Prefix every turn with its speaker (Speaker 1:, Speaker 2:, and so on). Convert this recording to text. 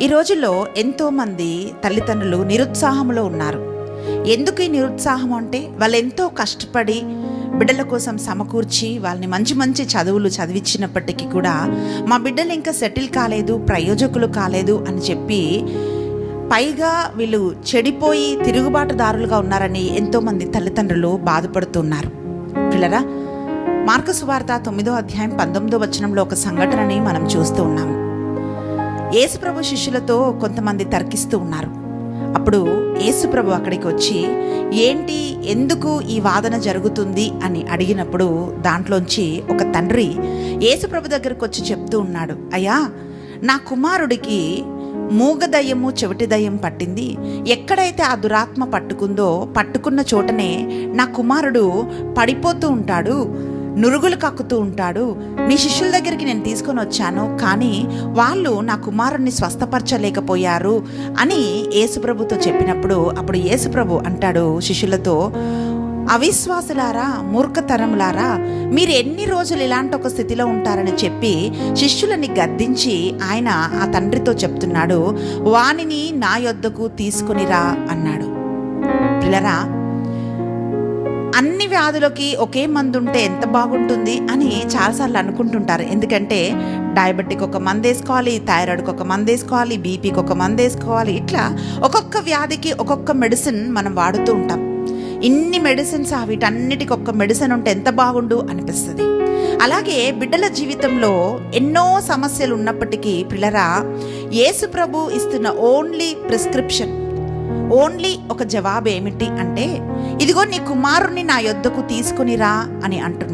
Speaker 1: ఈ రోజుల్లో ఎంతోమంది తల్లిదండ్రులు నిరుత్సాహంలో ఉన్నారు. ఎందుకు ఈ నిరుత్సాహం అంటే వాళ్ళు ఎంతో కష్టపడి బిడ్డల కోసం సమకూర్చి వాళ్ళని మంచి మంచి చదువులు చదివించినప్పటికీ కూడా మా బిడ్డలు ఇంకా సెటిల్ కాలేదు ప్రయోజకులు కాలేదు అని చెప్పి పైగా వీళ్ళు చెడిపోయి తిరుగుబాటుదారులుగా ఉన్నారని ఎంతోమంది తల్లిదండ్రులు బాధపడుతున్నారు. పిల్లరా మార్కసు వార్త తొమ్మిదో అధ్యాయం పంతొమ్మిదో వచనంలో ఒక సంఘటనని మనం చూస్తూ ఉన్నాము. యేసుప్రభు శిష్యులతో కొంతమంది తర్కిస్తూ ఉన్నారు. అప్పుడు యేసుప్రభు అక్కడికి వచ్చి ఏంటి? ఎందుకు ఈ వాదన జరుగుతుంది? అని అడిగినప్పుడు దాంట్లోంచి ఒక తండ్రి యేసుప్రభు దగ్గరకు వచ్చి చెప్తూ ఉన్నాడు. అయ్యా నా కుమారుడికి మూగ దయ్యము చెవిటి దయ్యం పట్టింది. ఎక్కడైతే ఆ దురాత్మ పట్టుకుందో పట్టుకున్న చోటనే నా కుమారుడు పడిపోతూ ఉంటాడు. నురుగులు కక్కుతూ ఉంటాడు. నీ శిష్యుల దగ్గరికి నేను తీసుకొని వచ్చాను కానీ వాళ్ళు నా కుమారుణ్ణి స్వస్థపరచలేకపోయారు అని యేసుప్రభుతో చెప్పినప్పుడు అప్పుడు యేసుప్రభు అంటాడు శిష్యులతో అవిశ్వాసులారా మూర్ఖతరములారా మీరు ఎన్ని రోజులు ఇలాంటి ఒక స్థితిలో ఉంటారని చెప్పి శిష్యులని గద్దించి ఆయన ఆ తండ్రితో చెప్తున్నాడు. వానిని నా యొద్దకు తీసుకునిరా అన్నాడు. పిల్లరా అన్ని వ్యాధులకి ఒకే మందు ఉంటే ఎంత బాగుంటుంది అని చాలాసార్లు అనుకుంటుంటారు. ఎందుకంటే డయాబెటిక్ ఒక మందు వేసుకోవాలి థైరాయిడ్కి ఒక మందు వేసుకోవాలి బీపీకి ఒక మందు వేసుకోవాలి ఇట్లా ఒక్కొక్క వ్యాధికి ఒక్కొక్క మెడిసిన్ మనం వాడుతూ ఉంటాం. ఇన్ని మెడిసిన్స్ వీటన్నిటికి ఒక్క మెడిసిన్ ఉంటే ఎంత బాగుండు అనిపిస్తుంది. అలాగే బిడ్డల జీవితంలో ఎన్నో సమస్యలు ఉన్నప్పటికీ పిల్లరా యేసు ప్రభు ఇస్తున్న ఓన్లీ ప్రిస్క్రిప్షన్ ఓన్లీ ఒక జవాబు ఏమిటి అంటే ఇదిగో నీ కుమారుని నా యొద్దకు తీసుకునిరా అని అంటున్నాడు.